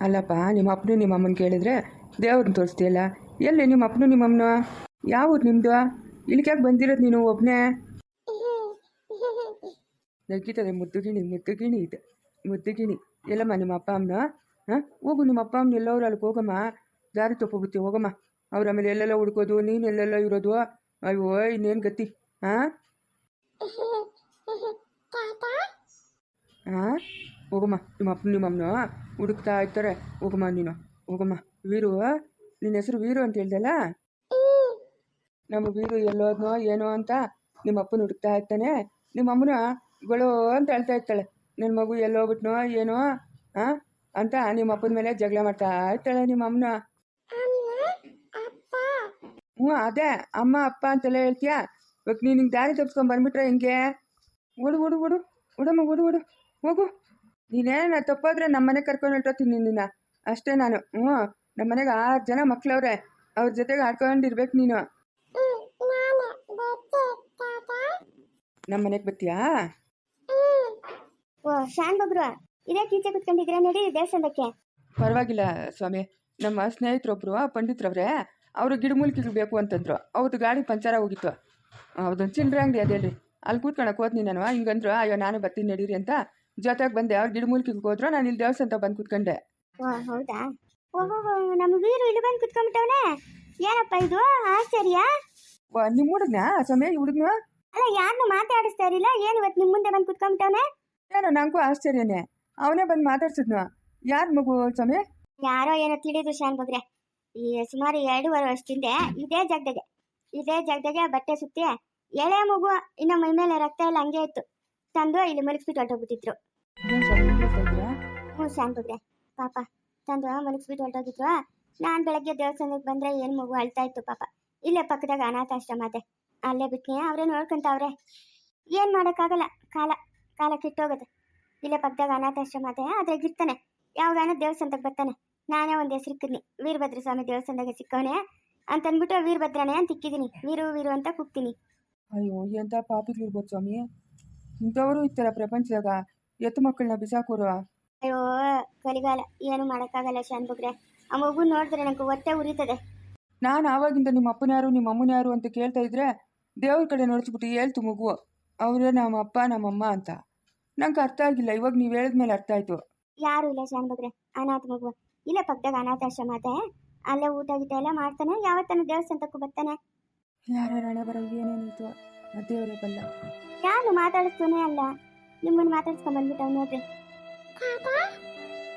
ಅಲ್ಲಪ್ಪ ನಿಮ್ಮ ಅಪ್ಪನು ನಿಮ್ಮ ಅಮ್ಮನ ಕೇಳಿದ್ರೆ ದೇವ್ರನ್ನ ತೋರಿಸ್ತೀಯಲ್ಲ? ಎಲ್ಲಿ ನಿಮ್ಮ ಅಪ್ಪನು ನಿಮ್ಮ ಅಮ್ಮನ? ಯಾವ ಊರು ನಿಮ್ಮದು ಇಲ್ಲಿಗೆ ಬಂದಿರೋದು ನೀನು ಒಬ್ಬನೇ ನಗ್ಗಿತದೆ ಮುದ್ದುಗಿಣಿ ಮುದ್ದುಗಿಣಿ ಇದೆ. ಮುದ್ದುಗಿಣಿ. ಎಲ್ಲಮ್ಮ ನಿಮ್ಮ ಅಪ್ಪ ಅಮ್ಮನ? ಹಾಂ? ಹೋಗು ನಿಮ್ಮ ಅಪ್ಪ ಅಮ್ಮನ ಎಲ್ಲವ್ರು ಅಲ್ಲಿಗೆ ಹೋಗಮ್ಮ. ದಾರಿ ತಪ್ಪೋಗ್ಬಿಡ್ತೀವಿ ಹೋಗಮ್ಮ. ಅವ್ರ ಆಮೇಲೆ ಎಲ್ಲೆಲ್ಲ ಹುಡ್ಕೋದು ನೀನು ಎಲ್ಲೆಲ್ಲ ಇರೋದು. ಅಯ್ಯೋ ಇನ್ನೇನು ಗತಿ? ಹಾಂ? ಹಾಂ? ಹೋಗಮ್ಮ ನಿಮ್ಮ ಅಪ್ಪ, ನಿಮ್ಮ ಅಮ್ಮನ? ಹುಡುಕ್ತಾ ಇರ್ತಾರೆ. ಹೋಗಮ್ಮ ನೀನು. ಹೋಗಮ್ಮ ವೀರು, ನಿನ್ನ ಹೆಸರು ವೀರು ಅಂತ ಹೇಳ್ದಲ್ಲ? ನಮ್ಮ ವೀರು ಎಲ್ಲೋದ್ನೋ ಏನೋ ಅಂತ ನಿಮ್ಮ ಅಪ್ಪನ ಹುಡುಕ್ತಾ ಇರ್ತಾನೆ. ನಿಮ್ಮ ಅಮ್ಮನ ಗಳು ಅಂತ ಹೇಳ್ತಾ ಇರ್ತಾಳೆ. ನನ್ನ ಮಗು ಎಲ್ಲೋಗ್ಬಿಟ್ನೋ ಏನೋ ಹಾಂ ಅಂತ ನಿಮ್ಮ ಅಪ್ಪನ ಮೇಲೆ ಜಗಳ ಮಾಡ್ತಾ ಇರ್ತಾಳೆ ನಿಮ್ಮ ಅಮ್ಮನ. ಹ್ಞೂ, ಅದೇ ಅಮ್ಮ, ಅಪ್ಪ ಅಂತೆಲ್ಲ ಹೇಳ್ತೀಯಾ? ಇವಾಗ ನೀನು ದಾರಿ ತಪ್ಸ್ಕೊಂಡು ಬಂದ್ಬಿಟ್ರೆ ಹಿಂಗೆ? ಓಡು ಓಡು ಓಡು. ಓಡಮ್ಮ, ಓಡು ಓಡು. ಹೋಗು. ನೀನೇನ ತಪ್ಪಾದ್ರೆ ನಮ್ಮ ಮನೆಗೆ ಕರ್ಕೊಂಡು ಹೊರಟೋತೀನಿ ನಿನ್ನ ಅಷ್ಟೇ ನಾನು. ಹ್ಞೂ ನಮ್ಮ ಮನೆಗೆ ಆರು ಜನ ಮಕ್ಳವ್ರೆ. ಅವ್ರ ಜೊತೆಗೆ ಆಡ್ಕೊಂಡಿರ್ಬೇಕು ನೀನು. ನಮ್ಮ ಮನೆಗೆ ಬರ್ತೀಯಾ? ಓ ಶಾನ್ ಬಬ್ರು ಇದೇ ಕೀಚೆ ಕುತ್ಕೊಂಡಿದ್ರೆ ನೋಡಿ ದೇವಸ್ಥಾನಕ್ಕೆ. ಪರವಾಗಿಲ್ಲ ಸ್ವಾಮಿ. ನಮ್ಮ ಸ್ನೇಹಿತರೊಬ್ರು ಪಂಡಿತರವ್ರೆ ಅವರು ಗಿಡಮೂಲಿಕೆಗಳು ಬೇಕು ಅಂತಂದ್ರು. ಅವ್ರದ್ದು ಗಾಡಿ ಪಂಚರ ಹೋಗಿತ್ತು ಅವ್ರದ್ದೊಂದು ಚಿಲ್ಲರೆ ಅಂಗಡಿ ಅದೇಳ್ರಿ. ಅಲ್ಲಿ ಕೂತ್ಕೊಳಕ್ಕೆ ಹೋದ್ನಿ ನಾನು. ಹಿಂಗಂದ್ರು ಅಯ್ಯೋ ನಾನು ಬರ್ತೀನಿ ನಡೀರಿ ಅಂತ. ಜೊತೆಗೆ ಬಂದೆ ಅವ್ರು ಗಿಡಮೂಲಿಕೆಗೆ ಹೋದ್ರು ನಾನು ಇಲ್ಲಿ ದೇವಸ್ಥಾನ ಬಂದು ಕುತ್ಕೊಂಡೆ. ಓ ಹೌದಾ? ಓಹೋ ನಮ್ಮ ವೀರು ಇಲ್ಲಿ ಬಂದು ಕುತ್ಕೊಂಡ್ಬಿಟ್ಟವನೆ ಏನಪ್ಪ ಇದು? ಆಶ್ಚರ್ಯ? ನಿಮ್ಮ ಹುಡುಗನ? ಸಮಯ ಹುಡುಗನ? ಅಲ್ಲ ಯಾರನ್ನು ಮಾತಾಡಿಸ್ತಾ ಇರಲಿಲ್ಲ ಏನು ಇವತ್ತು ನಿಮ್ಮ ಮುಂದೆ ಬಂದು ಕುತ್ಕೊಂಡ್ಬಿಟ್ಟವನೆ ಏನೋ ನನಗೂ ಆಶ್ಚರ್ಯನೇ. ಅವನೇ ಬಂದು ಮಾತಾಡ್ಸಿದ್ನು. ಯಾರು ಮಗು ಸಮಯ? ಯಾರೋ ಏನೋ ತಿಳಿದು ಶಾನ್ ಬಗ್ರೆ ಈ ಸುಮಾರು ಎರಡೂವರೆ ವರ್ಷದಿಂದ ಇದೇ ಜಾಗದಾಗೆ. ಇದೇ ಜಾಗದಾಗೆ ಬಟ್ಟೆ ಸುತ್ತಿ ಎಳೆ ಮಗು ಇನ್ನು ಮೈ ಮೇಲೆ ರಕ್ತ ಎಲ್ಲ ಹಂಗೆ ಇತ್ತು. ತಂದು ಇಲ್ಲಿ ಮಲಗಿಸ್ಬಿಟ್ಟು ಹೊರಟೋಗ್ಬಿಟ್ಟಿದ್ರು? ಹ್ಞೂ ಬಗ್ರೆ ಪಾಪ ತಂದು ಮಲಗಿಸ್ಬಿಟ್ಟು ಹೊರಟೋಗಿದ್ರು. ನಾನು ಬೆಳಗ್ಗೆ ದೇವಸ್ಥಾನಕ್ಕೆ ಬಂದರೆ ಏನು ಮಗು ಅಳ್ತಾ ಇತ್ತು ಪಾಪ. ಇಲ್ಲೇ ಪಕ್ಕದಾಗ ಅನಾಥಾಶ್ರಮ ಅದೇ. ಅಲ್ಲೇ ಬಿಟ್ನೆ ಅವರೇ ನೋಡ್ಕೊಂತವ್ರೆ. ಏನು ಮಾಡೋಕ್ಕಾಗಲ್ಲ ಕಾಲ ಕಾಲ ಕಿಟ್ಟೋಗುತ್ತೆ. ಇಲ್ಲೇ ಪಕ್ಕದಾಗ ಅನಾಥಾಶ್ರಮ ಅದೇ ಆದರೆ ಇರ್ತಾನೆ ಯಾವಾಗ ದೇವಸ್ಥಾನಕ್ಕೆ ಬರ್ತಾನೆ. ನಾನೇ ಒಂದು ಹೆಸರಿಕ್ಕಿದ್ನಿ ವೀರಭದ್ರ ಸ್ವಾಮಿ ದೇವಸ್ಥಾನದಾಗ ಸಿಕ್ಕವನೆ ಅಂತಂದ್ಬಿಟ್ಟು ವೀರಭದ್ರನೇ ಅಂತ ಇಕ್ಕಿದ್ದೀನಿ. ವೀರು ವೀರು ಅಂತ ಕೂಗ್ತೀನಿ. ಅಯ್ಯೋ ಎಂತ ಪಾಪಿಗಳಿರ್ಬೋದು ಸ್ವಾಮಿ? ಇಂಥವರು ಇರ್ತಾರ ಪ್ರಪಂಚದಾಗ ಎತ್ತು ಮಕ್ಕಳನ್ನ ಬಿಸಾಕೋರು ಅಯ್ಯೋ ಕಲಿಗಾಲ. ಏನು ಮಾಡೋಕ್ಕಾಗಲ್ಲ ಶಾನ್ಬುಗ್ರೆ ಆ ಮಗು ನೋಡಿದ್ರೆ ನನಗೆ ಒತ್ತೆ ಉರಿತದೆ. ನಾನು ಆವಾಗಿಂದ ನಿಮ್ಮ ಅಪ್ಪನ ಯಾರು ನಿಮ್ಮ ಅಮ್ಮನ ಯಾರು ಅಂತ ಕೇಳ್ತಾ ಇದ್ರೆ ದೇವ್ರ ಕಡೆ ನೋಡಿಸ್ಬಿಟ್ಟು ಹೇಳ್ತು ಮಗು ಅವರೇ ನಮ್ಮ ಅಪ್ಪ ನಮ್ಮಮ್ಮ ಅಂತ. ನಂಗೆ ಅರ್ಥ ಆಗಿಲ್ಲ ಇವಾಗ ನೀವು ಹೇಳಿದ್ಮೇಲೆ ಅರ್ಥ ಆಯ್ತು. ಯಾರು ಇಲ್ಲ ಶಾನ್ಬುಗ್ರೆ ಅನಾಥ ಮಗು. ಇಲ್ಲ ಪಕ್ಕದಾಗ ಅನಾಥಾಶ್ರಮ ಅದೇ. ಅಲ್ಲೇ ಊಟ ಗೀಟ ಎಲ್ಲ ಮಾಡ್ತಾನೆ ಯಾವತ್ತನ ದೇವಸ್ಥಾನಕ್ಕೂ ಬರ್ತಾನೆ. ಯಾರ ಹಣ ಬರೋ ಏನೇನಿತ್ತು ದೇವರೇ ಬಲ್ಲ. ಯಾರು ಮಾತಾಡಿಸ್ತಾನೆ ಅಲ್ಲ. ನಿಮ್ಮನ್ನು ಮಾತಾಡಿಸ್ಕೊಂಡ್ ಬಂದ್ಬಿಟ್ಟವ್ ನೋಡ್ರಿ.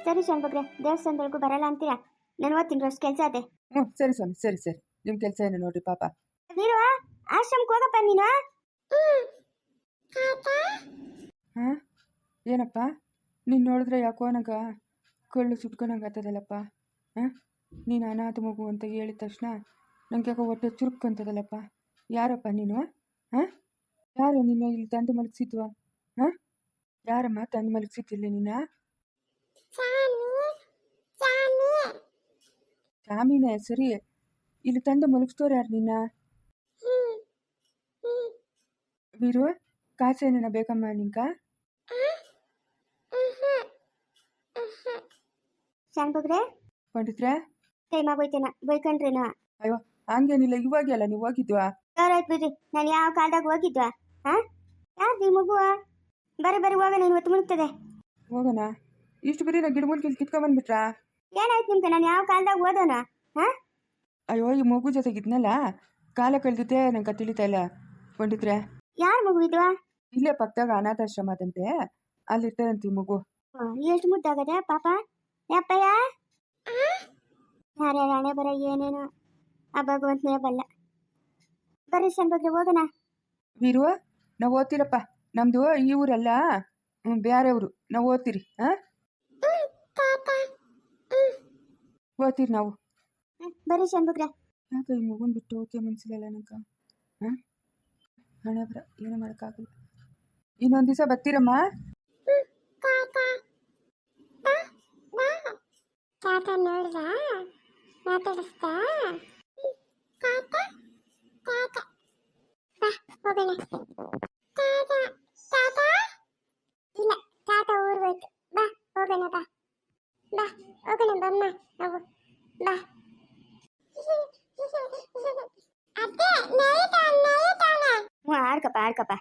ಸರಿ ಶಾನ್ ಬಗ್ರೆ ದೇವಸ್ಥಾನದೊಳಗೂ ಬರಲ್ಲ ಅಂತೀರಾ? ನಾನು ಓದ್ತೀನಿ ಅಷ್ಟು ಕೆಲಸ ಅದೇ ಹ್ಞೂ ಸರಿ ಸ್ವಾಮಿ ಸರಿ ಸರಿ. ನಿಮ್ಮ ಕೆಲಸ ಏನು ನೋಡ್ರಿ ಪಾಪ. ವೀರು ಆಶ್ರಮಕ್ಕೆ ಹೋಗಪ್ಪ ನೀನು? ಹಾಂ? ಏನಪ್ಪ? ನೀನು ನೋಡಿದ್ರೆ ಯಾಕೋ ನಂಗೆ ಕಳ್ಳು ಸುಟ್ಕೊಂಡಂಗೆ ಆಗ್ತದಲ್ಲಪ್ಪ. ಹಾಂ? ನೀನು ಅನಾಥ ಮಗು ಅಂತ ಹೇಳಿದ ತಕ್ಷಣ ನಂಗೆ ಯಾಕೋ ಹೊಟ್ಟೆ ಚುರುಕ್ಕಂತದಲ್ಲಪ್ಪ ಯಾರಪ್ಪ ನೀನು? ಹಾಂ? ಯಾರು ನಿನ್ನ ಇಲ್ಲಿ ತಂದು ಮಲಗಿಸಿದ್ವ? ಹಾಂ? ಯಾರಮ್ಮ ತಂದು ಮಲಗಿಸಿದ್ದಿಲ್ಲ ನಿನ್ನ ಸ್ವಾಮಿನೇ ಸರಿ. ಇಲ್ಲಿ ತಂದು ಮಲಗಿಸ್ತೋರು ಯಾರು ನಿನ್ನ? ವೀರು ಕಾಸೇನ ಬೇಕಮ್ಮ ನಿಂಕ ಪಂಡಿತ್ರೆ ಬೈಕೊಂಡ್ರೇನ. ಅಯ್ಯೋ ಹಂಗೇನಿಲ್ಲ ಇವಾಗೆಲ್ಲ ನೀವು ಹೋಗಿದ್ವಾ? ಆಯ್ತು ಬಿಡ್ರಿ. ನಾನು ಯಾವ ಕಾಲದಾಗ ಹೋಗಿದ್ವಾ? ಹಾ ಯಾರು ಈ ಮಗು? ಬರೀ ಬರೀ ಹೋಗೋಣ ಇವತ್ತು ಮುಳುಗ್ತದೆ ಹೋಗೋಣ? ಇಷ್ಟು ಬರೀ ನಾ ಗಿಡಮೂಲಿಕೆ ಕಿತ್ಕೊಂಬಂದ್ಬಿಟ್ರಾ ಏನಾಯ್ತು ನಿಮ್ಗೆ? ನಾನು ಯಾವ ಕಾಲದಾಗ ಓದೋಣ? ಹಾ ಅಯ್ಯೋ ಈ ಮಗು ಜೊತೆಗಿದ್ನಲ್ಲ ಕಾಲ ಕಳೆದಿದ್ದೆ ನಂಗೆ ತಿಳಿತಾ ಇಲ್ಲ. ಪಂಡಿತ್ರೆ. ಯಾರ ಮಗು ಇದು? ಇಲ್ಲೇ ಪಕ್ಕದಾಗ ಅನಾಥಾಶ್ರಮ ಅದಂತೆ ಅಲ್ಲಿರ್ತಾರಂತೆ ಈ ಮಗು. ಎಷ್ಟು ಮುದ್ದಾಗದೆ ಪಾಪ? ಯಪ್ಪಯ್ಯ? ಯಾರ್ಯಾರ ಹಣೆ ಬರ ಏನೇನು? ಆ ಭಗವಂತನೇ ಬಲ್ಲ. ಬರ್ರಿ ಬಗ್ಗೆ ಹೋಗೋಣ. ವೀರು? ನಾವು ಓದ್ತಿರಪ್ಪ. ನಮ್ಮದು ಈ ಊರಲ್ಲ ಬೇರೆ ಊರು ನಾವು ಓದ್ತೀರಿ ಹಾಂ? ಓದ್ತೀರಿ ನಾವು. ಬರೀ ಬಗ್ರೆ ಯಾಕೆ ಈ ಮಗುನ ಬಿಟ್ಟು ಓಕೆ ಮನ್ಸಿಲ್ಲ ನಂಗೆ. ಹಾಂ? ಹಣೆ ಬರ ಏನೂ ಮಾಡೋಕ್ಕಾಗಲ್ಲ. ಇನ್ನೊಂದು ದಿವಸ ಬರ್ತೀರಮ್ಮ? ತಾತ ನೋಡ್ದ? ಮಾತಾಡಿಸ್ತಾ? ತಾತ ತಾತ. ಬಾ ಹೋಗೋಣ ತಾತ ತಾತ ಇಲ್ಲ ತಾತ ಊರ್ ಹೋಯ್ತು ಬಾ ಹೋಗೋಣ ಬಾ ಬಾ ಹೋಗೋಣ ಬಮ್ಮ ನಾವು ಬಾ ಅತ್ತೆ ನೈತಾನ ನೈತಾನ ಹ್ಞೂ ಆಡ್ಕಪ್ಪ ಆಡ್ಕಪ್ಪ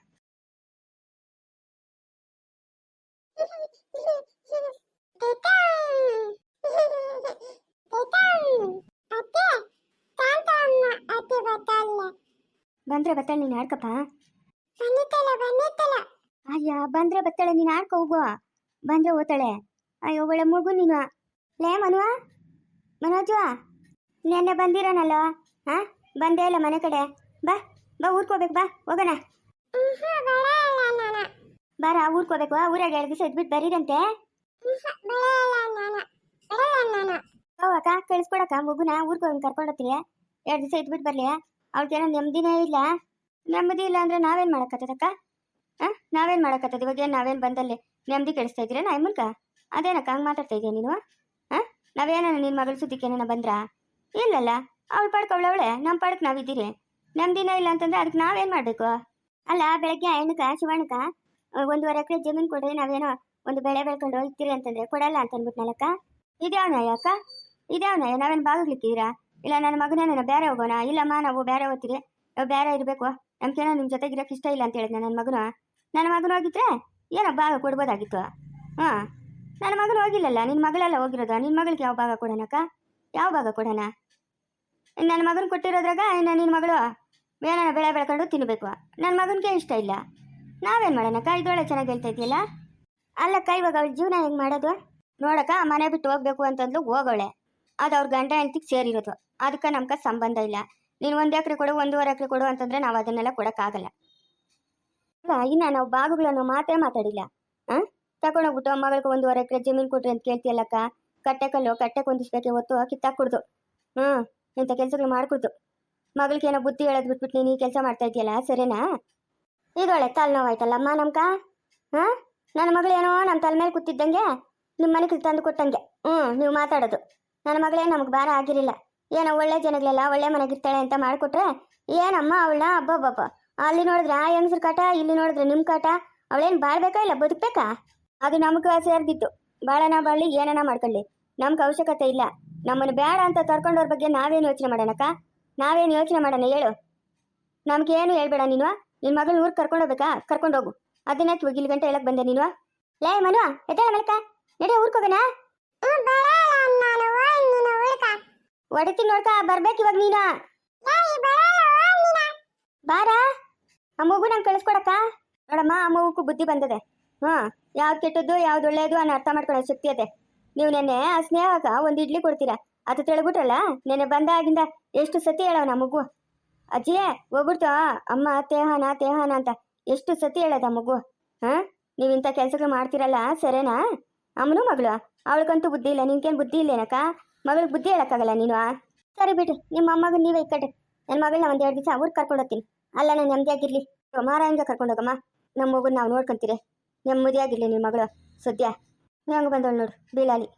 ಬಂದ್ರೆ ಬತ್ತಳೆ ನೀನು ಆಡ್ಕಪ್ಪ ಅಯ್ಯ, ಬಂದ್ರೆ ಬತ್ತಳೆ ನೀನು ಆಡ್ಕ ಹೋಗುವ ಬಂದ್ರೆ ಓತಳೆ ಅಯ್ಯೋ, ಒಳ್ಳೆ ಮಗು ನೀನು. ಲೇ, ಮನುವ. ಮನೋಜು. ನೆನ್ನೆ ಬಂದಿರೋನಲ್ಲ? ಹಾ ಬಂದೇ ಇಲ್ಲ ಮನೆ ಕಡೆ. ಬಾ. ಬಾ ಊರ್ಕೋಬೇಕು ಬಾ, ಹೋಗೋಣ. ಬಾರ ಊರ್ಕೋಬೇಕು ಊರಾಗ ಎರಡು ದಿವಸ ಇದ್ಬಿಟ್ಟು ಬರೀರಂತೆ. ಅಕ್ಕ, ಕಳಿಸ್ಕೊಡಕ್ಕ, ಮಗುನ ಊರ್ಕೋಗಿ ಕರ್ಕೊಂಡು ಕರ್ಕೊಂಡೋಗ್ತೀರಿ ಎರಡು ದಿವಸ ಇದ್ಬಿಟ್ಟು ಬರಲಿ. ಅವ್ಳಿಗೇನೋ ನೆಮ್ಮದಿನೇ ಇಲ್ಲ. ನೆಮ್ಮದಿ ಇಲ್ಲ ಅಂದ್ರೆ ನಾವೇನು ಮಾಡೋಕ್ಕತ್ತದಕ್ಕ ಹಾಂ? ನಾವೇನು ಮಾಡೋಕ್ಕತ್ತದ ಇವಾಗ ಏನು ನಾವೇನು ಬಂದಲ್ಲಿ ನೆಮ್ಮದಿ ಕೆಡಿಸ್ತಾ ಇದ್ದೀರಾ ನಾ ಮುನ್ಕ ಅದೇನಕ್ಕ, ಹಂಗೆ ಮಾತಾಡ್ತಾ ಇದೀಯ ನೀನು? ಹಾಂ? ನಾವೇನ ನಿನ್ನ ಮಗಳ ಸುದ್ದಿಕ್ಕೇನ ಬಂದ್ರಾ? ಇಲ್ಲಲ್ಲ, ಅವಳು ಪಾಡ್ಕ ಅವಳವಳೆ ನಮ್ಮ ಪಾಡಕ್ಕೆ ನಾವಿದ್ದೀರಿ ನೆಮ್ಮದಿನೇ ಇಲ್ಲ ಅಂತಂದ್ರೆ ಅದಕ್ಕೆ ನಾವೇನು ಮಾಡಬೇಕು? ಅಲ್ಲ, ಬೆಳಗ್ಗೆ ಹೆಣ್ಣಕ ಶಿವಣ್ಣಕ ಒಂದೂವರೆ ಎಕರೆ ಜಮೀನು ಕೊಡ್ರಿ, ನಾವೇನೋ ಒಂದು ಬೆಳೆ ಬೆಳ್ಕೊಂಡು ಹೋಗ್ತೀರಿ ಅಂತಂದ್ರೆ ಕೊಡಲ್ಲ ಅಂತ ಅಂದ್ಬಿಟ್ನಲ್ಲಕ್ಕ? ಇದ್ಯಾವ ನಾಯ ಅಕ್ಕ? ಇದ್ಯಾವ ನಾಯ ನಾವೇನು ಬಾಗಿಲಿಕ್ಕಿದ್ದೀರಾ? ಇಲ್ಲ, ನನ್ನ ಮಗನೇನ ಬೇರೆ ಹೋಗೋಣ? ಇಲ್ಲಮ್ಮ, ನಾವು ಬೇರೆ ಹೋಗ್ತೀರಿ ನಾವು ಬೇರೆ ಇರಬೇಕು. ನಮ್ಗೇನೋ ನಿಮ್ಮ ಜೊತೆಗಿರೋಕೆ ಇಷ್ಟ ಇಲ್ಲ ಅಂತ ಹೇಳಿದ್ನ ನನ್ನ ಮಗನು. ನನ್ನ ಮಗನ ಹೋಗಿದ್ರೆ ಏನೋ ಭಾಗ ಕೊಡ್ಬೋದಾಗಿತ್ತು. ಹಾಂ. ನನ್ನ ಮಗನ ಹೋಗಿಲ್ಲಲ್ಲ? ನಿನ್ನ ಮಗಳೆಲ್ಲ ಹೋಗಿರೋದು? ನಿನ್ನ ಮಗಳಿಗೆ ಯಾವ ಭಾಗ ಕೊಡೋಣಕ್ಕ? ಯಾವ ಭಾಗ ಕೊಡೋಣ? ನನ್ನ ಮಗನ ಕೊಟ್ಟಿರೋದ್ರಾಗ ಇನ್ನು ನಿನ್ನ ಮಗಳು? ಏನಾನ ಬೆಳೆ ಬೆಳ್ಕೊಂಡು ತಿನ್ನಬೇಕು ನನ್ನ ಮಗನಿಗೆ ಇಷ್ಟ ಇಲ್ಲ. ನಾವೇನು ಮಾಡೋಣ? ಇದೊಳ್ಳೆ ಚೆನ್ನಾಗಿ ಹೇಳ್ತಾ ಇದೆಯಲ್ಲ? ಅಲ್ಲಕ್ಕ ಇವಾಗ ಅವಳ ಜೀವನ ಹೆಂಗೆ ಮಾಡೋದು? ನೋಡಕ್ಕ, ಮನೆ ಬಿಟ್ಟು ಹೋಗ್ಬೇಕು ಅಂತಂದ್ಲು ಹೋಗೋಳೆ ಅದು ಅವ್ರ ಗಂಡ ಹೆಂಡ್ತಿಗೆ ಸೇರಿರೋದು. ಅದಕ್ಕೆ ನಮ್ಗೆ ಸಂಬಂಧ ಇಲ್ಲ. ನೀನು ಒಂದು ಎಕರೆ ಕೊಡು, ಒಂದೂವರೆ ಎಕರೆ ಕೊಡು ಅಂತಂದ್ರೆ ನಾವು ಅದನ್ನೆಲ್ಲ ಕೊಡೋಕ್ಕಾಗಲ್ಲ. ಅಲ್ಲ, ಇನ್ನು ನಾವು ಬಾಗುಗಳನ್ನು ಮಾತೇ ಮಾತಾಡಿಲ್ಲ. ಹಾಂ ತಗೊಂಡೋಗ್ಬಿಟ್ಟು ಮಗಳಿಗೆ ಒಂದೂವರೆ ಎಕರೆ ಜಮೀನು ಕೊಟ್ರಿ ಅಂತ ಕೇಳ್ತೀಯಲ್ಲಕ್ಕ? ಕಟ್ಟೆ ಕಲ್ಲು, ಕಟ್ಟೆ ಹೊಂದಿಸ್ಬೇಕೆ ಹೊತ್ತು ಕಿತ್ತಾಕ್ಬಿಡ್ದು. ಹ್ಞೂ ಇಂಥ ಕೆಲಸಗಳು ಮಾಡ್ಕೊಡ್ದು. ಮಗಳಿಗೆ ಏನೋ ಬುದ್ಧಿ ಹೇಳೋದು ಬಿಟ್ಬಿಟ್ಟು ನೀನು ಈ ಕೆಲಸ ಮಾಡ್ತಾ ಇದೆಯಲ್ಲ ಸರಿನಾ? ಇದೊಳೆ ತಲೆ ನೋವಾಯ್ತಲ್ಲಮ್ಮ ನಮ್ಕ ಹಾಂ? ನನ್ನ ಮಗಳೇನೋ ನಮ್ಮ ತಲೆ ಮೇಲೆ ಕೂತಿದ್ದಂಗೆ ನಿಮ್ಮ ಮನೆಗೆ ತಂದು ಕೊಟ್ಟಂಗೆ. ಹ್ಞೂ ನೀವು ಮಾತಾಡೋದು. ನನ್ನ ಮಗಳೇ ನಮಗೆ ಭಾರ ಆಗಿರಲಿಲ್ಲ. ಏನೋ ಒಳ್ಳೆ ಜನಗಳೆಲ್ಲ ಒಳ್ಳೆ ಮನೆಗಿರ್ತಾಳೆ ಅಂತ ಮಾಡಿಕೊಟ್ರೆ, ಏನಮ್ಮ ಅವಳನ್ನ? ಅಬ್ಬಬ್ಬಬ್ಬ. ಅಲ್ಲಿ ನೋಡಿದ್ರೆ, ಆ ಹೆಂಗಸ್ರ ಕಾಟ, ಇಲ್ಲಿ ನೋಡಿದ್ರೆ ನಿಮ್ಮ ಕಾಟ, ಅವಳೇನು ಬಾಳ್ಬೇಕಾ ಇಲ್ಲ ಬದುಕ್ಬೇಕಾ? ಅದು ನಮ್ಗೆ ಸೇರ್ದಿತ್ತು ಬಾಳನ ಬಾಳಿ ಏನನ ಮಾಡ್ಕೊಳ್ಳಿ. ನಮ್ಗೆ ಅವಶ್ಯಕತೆ ಇಲ್ಲ. ನಮ್ಮನ್ನು ಬೇಡ ಅಂತ ತರ್ಕೊಂಡವ್ರ ಬಗ್ಗೆ ನಾವೇನು ಯೋಚನೆ ಮಾಡೋಣಕ್ಕ? ನಾವೇನು ಯೋಚನೆ ಮಾಡೋಣ ಹೇಳು? ನಮ್ಗೇನು ಹೇಳ್ಬೇಡ ನೀನು? ನಿನ್ನ ಮಗಳು ಊರಿಗೆ ಕರ್ಕೊಂಡೋಗ್ಬೇಕಾ ಕರ್ಕೊಂಡೋಗು ಅದನ್ನ ಇಲ್ಲಿ ಗಂಟೆ ಹೇಳಕ್ ಬಂದೆ ನೀನು. ಲೇ ಮನು ಎದ್ದಾಳ ಮಲಕ. ನಡಿ ಊರ್ಗ್ ಹೋಗೋಣ. ಹೊಡಿತೀನಿ ನೋಡ್ಕ ಬರ್ಬೇಕು ಇವಾಗ ನೀನು. ಬಾರ. ಆ ಮಗು ನಂಗೆ ಕಳಿಸ್ಕೊಡಕ್ಕ? ನೋಡಮ್ಮ ಆ ಮಗುಕ್ಕೂ ಬುದ್ಧಿ ಬಂದದೆ. ಹ್ಞೂ ಯಾವ್ದು ಕೆಟ್ಟದ್ದು ಯಾವ್ದು ಒಳ್ಳೇದು ಅನ್ನೋ ಅರ್ಥ ಮಾಡ್ಕೊಳ್ಳೋ ಶಕ್ತಿ ಅದೆ. ನೀವು ನೆನ್ನೆ ಆ ಸ್ನೇಹಕ ಒಂದು ಇಡ್ಲಿ ಕೊಡ್ತೀರಾ? ಅದು ತಿಳ್ಬಿಟ್ರಲ್ಲ ನೆನ್ನೆ ಬಂದಾಗಿಂದ ಎಷ್ಟು ಸತಿ ಹೇಳವ ಮಗು? ಅಜ್ಜಿ ಹೋಗ್ಬಿಡ್ತು. ಅಮ್ಮ, ತೇಹಾನ ತೇಹಾನ ಅಂತ ಎಷ್ಟು ಸತಿ ಹೇಳದ ಮಗು? ಹಾ? ನೀವು ಇಂಥ ಕೆಲಸಗಳು ಮಾಡ್ತೀರಲ್ಲ, ಸರೇನಾ? ಅಮ್ಮನು ಮಗಳು? ಅವಳಿಗಂತೂ ಬುದ್ಧಿ ಇಲ್ಲ ನಿನ್ಗೇನು ಬುದ್ಧಿ ಇಲ್ಲೇನಕ್ಕ? ಮಗಳಿಗೆ ಬುದ್ಧಿ ಹೇಳಕ್ಕಾಗಲ್ಲ ನೀನು ಸರಿ ಬಿಡ್ರಿ ನಿಮ್ಮ ಅಮ್ಮಗೂ ನೀವೇ ಇಕ್ಕಡ್ರಿ ನನ್ನ ಮಗಳನ್ನ ಒಂದು ಎರಡು ದಿವಸ ಊರಿಗೆ ಕರ್ಕೊಂಡು ಹೋಗ್ತೀನಿ. ಅಲ್ಲ, ನಾನು ನೆಮ್ಮದಿಯಾಗಿರ್ಲಿ ಮಾರಾಯಂಗ ಕರ್ಕೊಂಡು ಹೋಗಮ್ಮ. ನಮ್ಮ ಮಗು ನಾವು ನೋಡ್ಕೊಂತೀರಿ. ನೆಮ್ಮದಿಯಾಗಿರ್ಲಿ ನಿಮ್ಮ ಮಗಳು, ಸದ್ಯ. ಹೆಂಗೆ ಬಂದವಳು ನೋಡು ಬೀಳಾಲಿ.